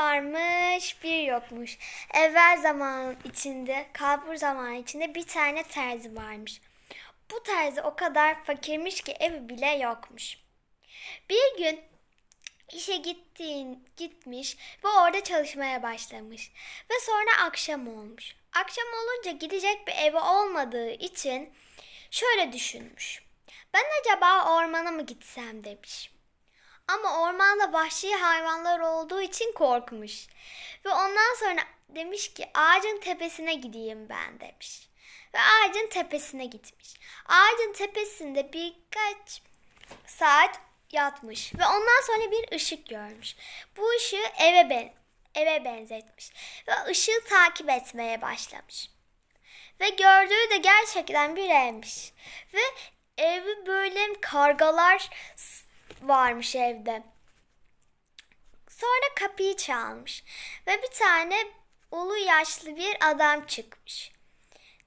varmış, bir yokmuş. Evvel zaman içinde, kalbur zaman içinde bir tane terzi varmış. Bu terzi o kadar fakirmiş ki evi bile yokmuş. Bir gün işe gittiğin gitmiş ve orada çalışmaya başlamış. Ve sonra akşam olmuş. Akşam olunca gidecek bir evi olmadığı için şöyle düşünmüş. Ben acaba ormana mı gitsem demiş. Ama ormanda vahşi hayvanlar olduğu için korkmuş. Ve ondan sonra demiş ki ağacın tepesine gideyim ben demiş. Ve ağacın tepesine gitmiş. Ağacın tepesinde birkaç saat yatmış ve ondan sonra bir ışık görmüş. Bu ışığı eve ben eve benzetmiş ve ışığı takip etmeye başlamış. Ve gördüğü de gerçekten bir evmiş. Ve evi böyle kargalar varmış evde. Sonra kapıyı çalmış ve bir tane ulu yaşlı bir adam çıkmış.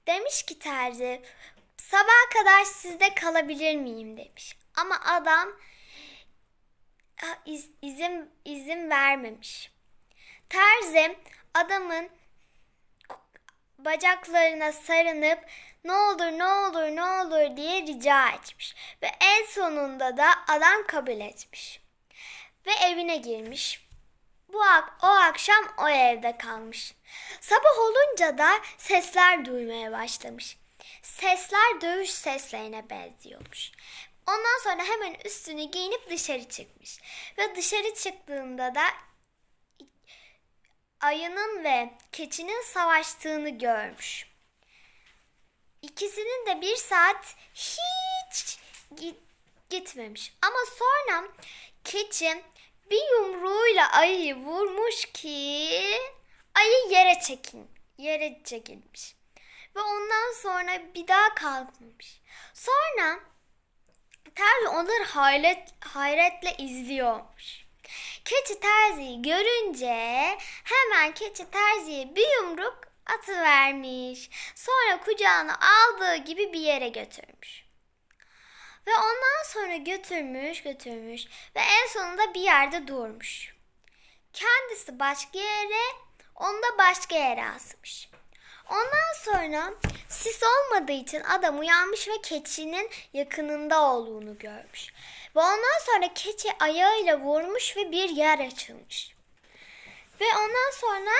Demiş ki terzi sabaha kadar sizde kalabilir miyim demiş. Ama adam "Ha, iz- izin izin vermemiş. Terzi adamın bacaklarına sarınıp ne olur ne olur ne olur diye rica etmiş. Ve en sonunda da adam kabul etmiş. Ve evine girmiş. Bu ak- o akşam o evde kalmış. Sabah olunca da sesler duymaya başlamış. Sesler dövüş seslerine benziyormuş. Ondan sonra hemen üstünü giyinip dışarı çıkmış. Ve dışarı çıktığında da ayının ve keçinin savaştığını görmüş. İkisinin de bir saat hiç gi- gitmemiş. Ama sonra keçi bir yumruğuyla ayıyı vurmuş ki ayı yere çekin yere çekilmiş. Ve ondan sonra bir daha kalkmamış. Sonra Terzi onları hayret, hayretle izliyormuş. Keçi terziyi görünce hemen keçi terziye bir yumruk atıvermiş. Sonra kucağına aldığı gibi bir yere götürmüş. Ve ondan sonra götürmüş götürmüş ve en sonunda bir yerde durmuş. Kendisi başka yere, onu da başka yere asmış. Ondan sonra sis olmadığı için adam uyanmış ve keçinin yakınında olduğunu görmüş. Ve ondan sonra keçi ayağıyla vurmuş ve bir yer açılmış. Ve ondan sonra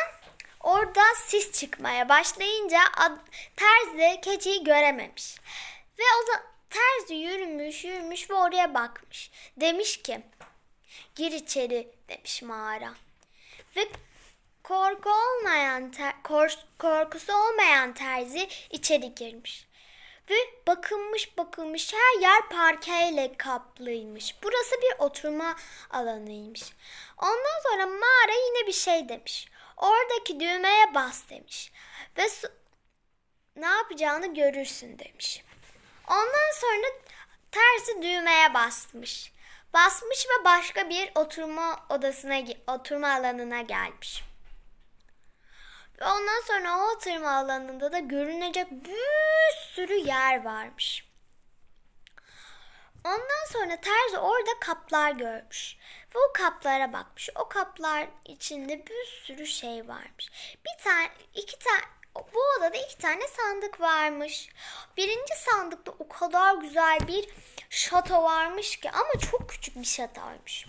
orada sis çıkmaya başlayınca terzi keçiyi görememiş. Ve o terzi yürümüş yürümüş ve oraya bakmış. Demiş ki gir içeri demiş mağara. Ve korku olmayan ter- kor- korkusu olmayan terzi içeri girmiş. Ve bakılmış bakılmış her yer parkeyle kaplıymış. Burası bir oturma alanıymış. Ondan sonra mağara yine bir şey demiş. Oradaki düğmeye bas demiş. Ve su- ne yapacağını görürsün demiş. Ondan sonra tersi düğmeye basmış. Basmış ve başka bir oturma odasına, oturma alanına gelmiş. Ve ondan sonra o oturma alanında da görünecek bir sürü yer varmış. Ondan sonra terzi orada kaplar görmüş. Ve o kaplara bakmış. O kaplar içinde bir sürü şey varmış. Bir tane, iki tane, bu odada iki tane sandık varmış. Birinci sandıkta o kadar güzel bir şato varmış ki ama çok küçük bir şatoymuş.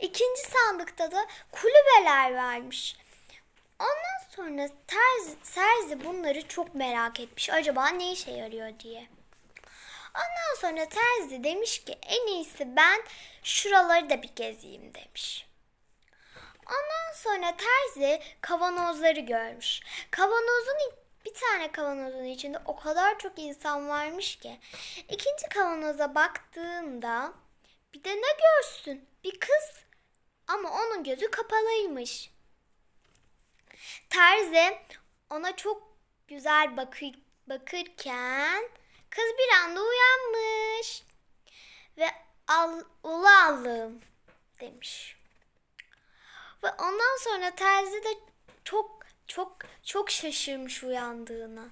İkinci sandıkta da kulübeler varmış. Ondan sonra terzi, Serzi bunları çok merak etmiş. Acaba ne işe yarıyor diye. Ondan sonra terzi demiş ki en iyisi ben şuraları da bir gezeyim demiş. Ondan sonra terzi kavanozları görmüş. Kavanozun bir tane kavanozun içinde o kadar çok insan varmış ki. İkinci kavanoza baktığında bir de ne görsün? Bir kız ama onun gözü kapalıymış. Terzi ona çok güzel bakı- bakırken kız bir anda uyanmış ve al, ulu Allah'ım demiş. Ve ondan sonra terzi de çok çok çok şaşırmış uyandığına.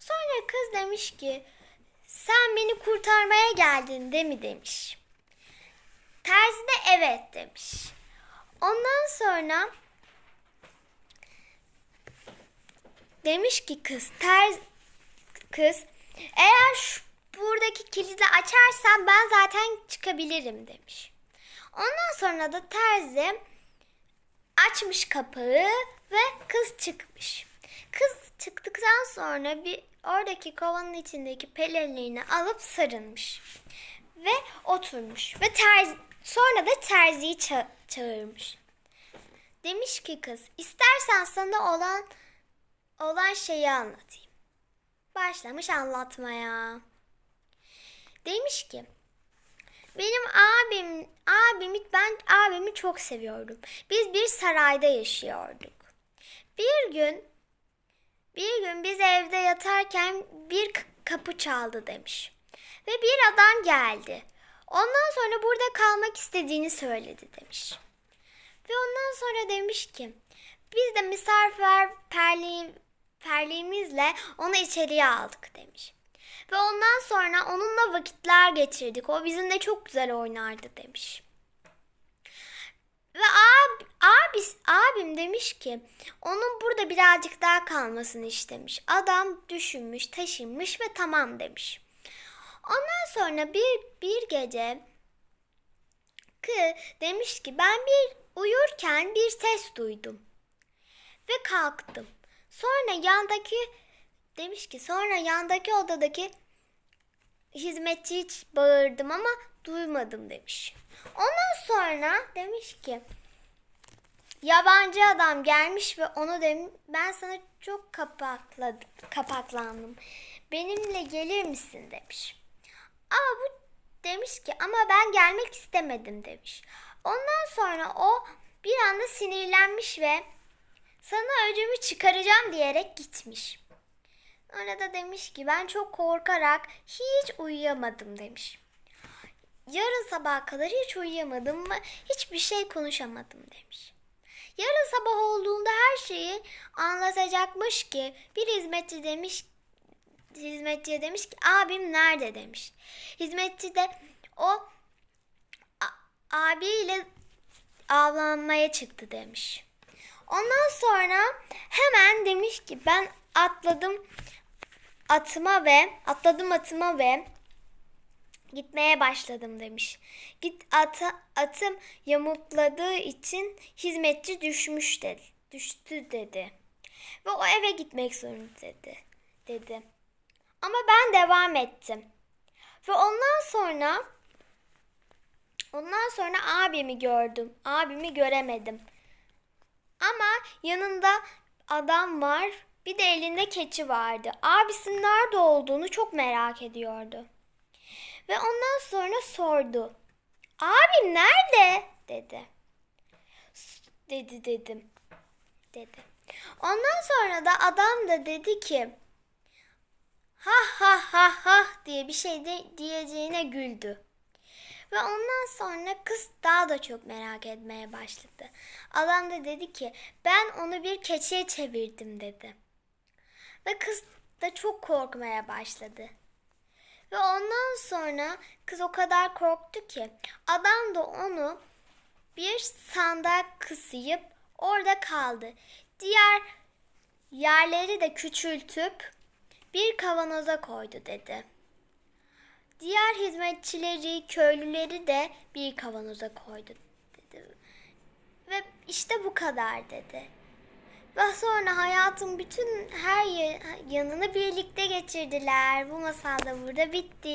Sonra kız demiş ki sen beni kurtarmaya geldin değil mi demiş. Terzi de evet demiş. Ondan sonra demiş ki kız ter kız eğer şu, buradaki kilidi açarsan ben zaten çıkabilirim demiş. Ondan sonra da terzi açmış kapağı ve kız çıkmış. Kız çıktıktan sonra bir oradaki kovanın içindeki pelerinini alıp sarılmış ve oturmuş ve terzi, sonra da terziyi ça- çağırmış. Demiş ki kız istersen sana olan olan şeyi anlatayım. Başlamış anlatmaya. Demiş ki benim abim, abimi ben abimi çok seviyordum. Biz bir sarayda yaşıyorduk. Bir gün bir gün biz evde yatarken bir kapı çaldı demiş. Ve bir adam geldi. Ondan sonra burada kalmak istediğini söyledi demiş. Ve ondan sonra demiş ki biz de misafirperliği perliğimizle onu içeriye aldık demiş. Ve ondan sonra onunla vakitler geçirdik. O bizimle çok güzel oynardı demiş. Ve ab, abi, abim demiş ki onun burada birazcık daha kalmasını istemiş. Adam düşünmüş, taşınmış ve tamam demiş. Ondan sonra bir, bir gece kı demiş ki ben bir uyurken bir ses duydum. Ve kalktım. Sonra yandaki demiş ki sonra yandaki odadaki hizmetçi hiç bağırdım ama duymadım demiş. Ondan sonra demiş ki yabancı adam gelmiş ve onu dem ben sana çok kapakladım, kapaklandım. Benimle gelir misin demiş. Ama bu demiş ki ama ben gelmek istemedim demiş. Ondan sonra o bir anda sinirlenmiş ve sana öcümü çıkaracağım diyerek gitmiş. Sonra da demiş ki ben çok korkarak hiç uyuyamadım demiş. Yarın sabaha kadar hiç uyuyamadım ve hiçbir şey konuşamadım demiş. Yarın sabah olduğunda her şeyi anlatacakmış ki bir hizmetçi demiş hizmetçiye demiş ki abim nerede demiş. Hizmetçi de o abiyle avlanmaya çıktı demiş. Ondan sonra hemen demiş ki ben atladım atıma ve atladım atıma ve gitmeye başladım demiş. Git ata, atım yamukladığı için hizmetçi düşmüş dedi. Düştü dedi. Ve o eve gitmek zorunda dedi. dedi. Ama ben devam ettim. Ve ondan sonra ondan sonra abimi gördüm. Abimi göremedim. Ama yanında adam var. Bir de elinde keçi vardı. Abisinin nerede olduğunu çok merak ediyordu. Ve ondan sonra sordu. Abim nerede? dedi. "S- Dedi dedim. Dedi. Ondan sonra da adam da dedi ki ha ha ha ha diye bir şey de diyeceğine güldü. Ve ondan sonra kız daha da çok merak etmeye başladı. Adam da dedi ki ben onu bir keçiye çevirdim dedi. Ve kız da çok korkmaya başladı. Ve ondan sonra kız o kadar korktu ki adam da onu bir sandığa kısayıp orada kaldı. Diğer yerleri de küçültüp bir kavanoza koydu dedi. Diğer hizmetçileri, köylüleri de bir kavanoza koydu dedi. Ve işte bu kadar dedi. Ve sonra hayatın bütün her ya- yanını birlikte geçirdiler. Bu masal da burada bitti.